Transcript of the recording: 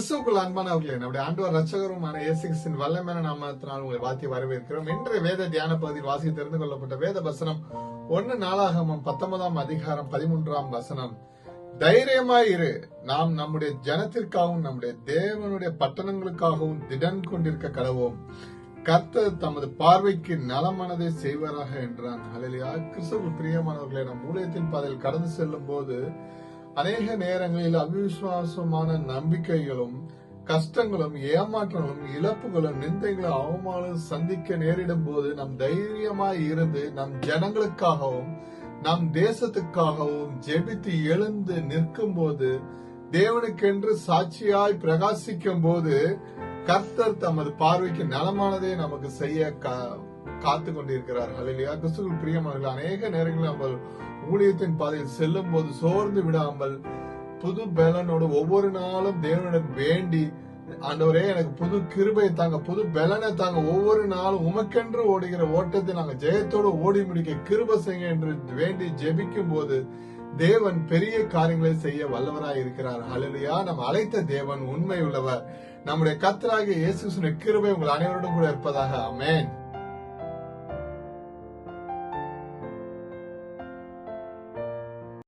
கிறிஸ்துவுக்குள் அன்பானவர்களே நம்முடைய ஆண்டவர் ரச்சகருமான இயேசு கிறிஸ்தின் வல்லமையான நாமத்தினால் உங்களை வாழ்த்தி வரவேற்கிறோம். இன்று வேத தியான பகுதியில் வாசி தெரிந்து கொள்ளப்பட்ட வேத வசனம் ஒன்னு நாளாகமம் பத்தொன்பதாம் அதிகாரம் பதிமூன்றாம் வசனம். தைரியமாய் இரு. நாம் நம்முடைய ஜனத்திற்காகவும் நம்முடைய தேவனுடைய பட்டணங்களுக்காகவும் திடன் கொண்டிருக்க கடவோம் கர்த்தர் தமது பார்வைக்கு நலமானதை செய்வாராக என்றான். அலையா கிறிஸ்துவ பிரியமானவர்களை நம் ஊழியத்தின் பாதையில் கடந்து செல்லும் போது அநேக நேரங்களில் அவிசுவாசமான நம்பிக்கைகளும் கஷ்டங்களும் ஏமாற்றங்களும் இழப்புகளும் நிந்தைகளும் அவமானம் சந்திக்க நேரிடும் போது நம் தைரியமாய் இருந்து நம் ஜனங்களுக்காகவும் நம் தேசத்துக்காகவும் ஜெபித்து எழுந்து நிற்கும் போது தேவனுக்கென்று சாட்சியாய் பிரகாசிக்கும் போது கர்த்தர் தமது பார்வைக்கு நலமானதை நமக்கு செய்ய கா- காத்து கொண்டிருக்கிறார் ஹalleluya கிறிஸ்துகள் பிரியமானவர்கள் அநேக நேரங்களில் நம்ம ஊழியத்தின் பாதையில் செல்லும் போது சோர்ந்து விடாமல் புது பலனோடு ஒவ்வொரு நாளும் தேவனிடம் வேண்டி ஆண்டவரே எனக்கு புது கிருபை தாங்க புது பலனை தாங்க ஒவ்வொரு நாளும் உமக்கென்று ஓடுகிற ஓட்டத்தை நாங்க ஜெயத்தோடு ஓடி முடிக்க கிருப செய்ய என்று வேண்டி ஜெபிக்கும் போது தேவன் பெரிய காரியங்களை செய்ய வல்லவராய் இருக்கிறார். ஹalleluya நம் அழைத்த தேவன் உண்மை உள்ளவர் நம்முடைய கத்தராக இயேசு கிருபை உங்கள் அனைவரோடும் கூட இருப்பதாக. அமேன்